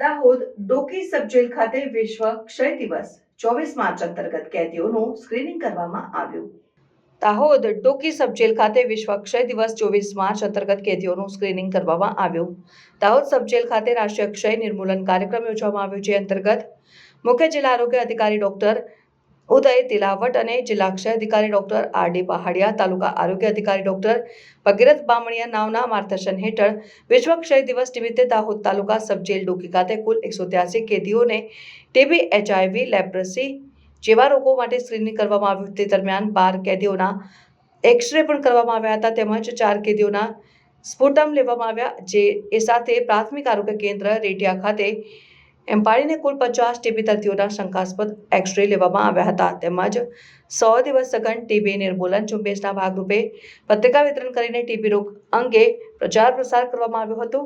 દાહોદ ડોકી sub jail ખાતે વિશ્વ ક્ષય દિવસ ચોવીસ માર્ચ અંતર્ગત કેદીઓનું સ્ક્રીનિંગ કરવામાં આવ્યું. દાહોદ ડોકી સબજેલ ખાતે વિશ્વ ક્ષય દિવસ ચોવીસ માર્ચ અંતર્ગત કેદીઓનું સ્ક્રીનિંગ કરવામાં આવ્યું. દાહોદ સબજેલ ખાતે રાષ્ટ્રીય ક્ષય નિર્મૂલન કાર્યક્રમ યોજવામાં આવ્યો, જે અંતર્ગત મુખ્ય જિલ્લા આરોગ્ય અધિકારી ડોક્ટર ઉદય તિલાવટ અને જિલ્લા ક્ષય અધિકારી ડોક્ટર આર ડી પહાડિયા, તાલુકા આરોગ્ય અધિકારી ડોક્ટર ભગીરથ બામણિયા નાવના માર્ગદર્શન હેઠળ વિશ્વ ક્ષય દિવસ નિમિત્તે દાહોદ તાલુકા સબજેલ ડોકી ખાતે કુલ એકસો ત્યાસી કેદીઓને ટીબી એચઆઈવી લેપ્રસી જેવા રોગો માટે સ્ક્રીનિંગ કરવામાં આવ્યું. તે દરમિયાન બાર કેદીઓના એક્સરે પણ કરવામાં આવ્યા હતા. તેમજ ચાર કેદીઓના સ્પુટમ લેવામાં આવ્યા, જે એ સાથે પ્રાથમિક આરોગ્ય કેન્દ્ર રેટિયા ખાતે એમ પાડીને કુલ પચાસ ટીબી દર્દીઓના શંકાસ્પદ એક્સરે લેવામાં આવ્યા હતા. તેમજ સો દિવસ સઘન ટીબી નિર્મૂલન ઝુંબેશના ભાગરૂપે પત્રિકા વિતરણ કરીને ટીબી રોગ અંગે પ્રચાર પ્રસાર કરવામાં આવ્યો હતો.